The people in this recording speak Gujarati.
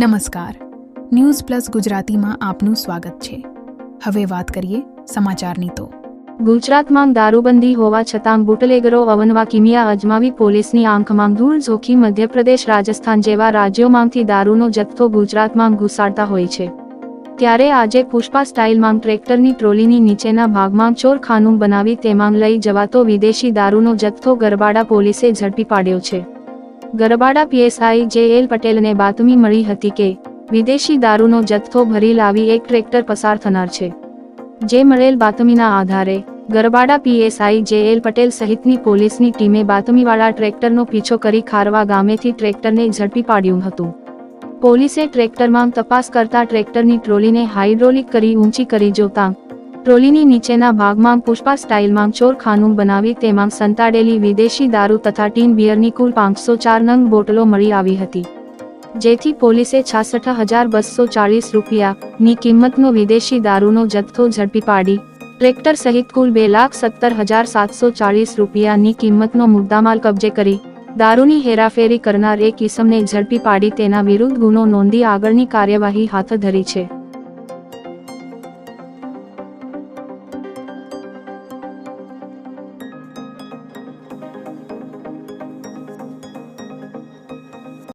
નમસ્કાર. ન્યૂઝ પ્લસ ગુજરાતીમાં આપનું સ્વાગત છે. હવે વાત કરીએ સમાચારની તો. ગુજરાતમાં દારૂબંધી હોવા છતાં બુટલેગરો અવનવા કિમિયા અજમાવી પોલીસની આંખમાં ધૂળ ઝોકી મધ્યપ્રદેશ, રાજસ્થાન જેવા રાજ્યોમાંથી દારૂનો જથ્થો ગુજરાતમાં ઘુસાડતા હોય છે. ત્યારે આજે પુષ્પા સ્ટાઇલમાં ટ્રેક્ટરની ટ્રોલીની નીચેના ભાગમાં ચોરખાનું બનાવી તેમાં લઈ જવાતો વિદેશી દારૂનો જથ્થો ગરબાડા પોલીસે ઝડપી પાડ્યો છે. ગરબાડા પીએસઆઈ જે એલ પટેલને બાતમી મળી હતી કે, વિદેશી દારૂનો જથ્થો ભરી લાવી એક ટ્રેક્ટર પસાર થનાર છે. જે મળેલ બાતમીના આધારે, Garbada PSI J L Patel સહિતની પોલીસની ટીમે બાતમીવાળા ટ્રેક્ટરનો પીછો કરી ખારવા ગામેથી ટ્રેક્ટરને ઝડપી પાડ્યું હતું. પોલીસે ટ્રેક્ટરમાં તપાસ કરતા ટ્રેક્ટરની ટ્રોલીને હાઇડ્રોલિક કરી ઊંચી કરી જોતા ટ્રોલીની નીચેના ભાગમાં પુષ્પા સ્ટાઇલમાં ચોરખાનું બનાવી તેમાં સંતાડેલી વિદેશી દારૂ તથા ટીન બિયરની કુલ પાંચસો ચાર નંગ બોટલો મળી આવી હતી. જેથી પોલીસે છાસઠ હજાર બસો ચાળીસ રૂપિયાની કિંમતનો વિદેશી દારૂનો જથ્થો ઝડપી પાડી. ટ્રેક્ટર સહિત કુલ બે લાખ સત્તર હજાર સાતસો ચાળીસ રૂપિયાની કિંમતનો મુદ્દામાલ કબજે કરી. દારૂની હેરાફેરી કરનાર એક ઇસમને ઝડપી પાડી તેના વિરુદ્ધ ગુનો નોંધી આગળની કાર્યવાહી હાથ ધરી છે.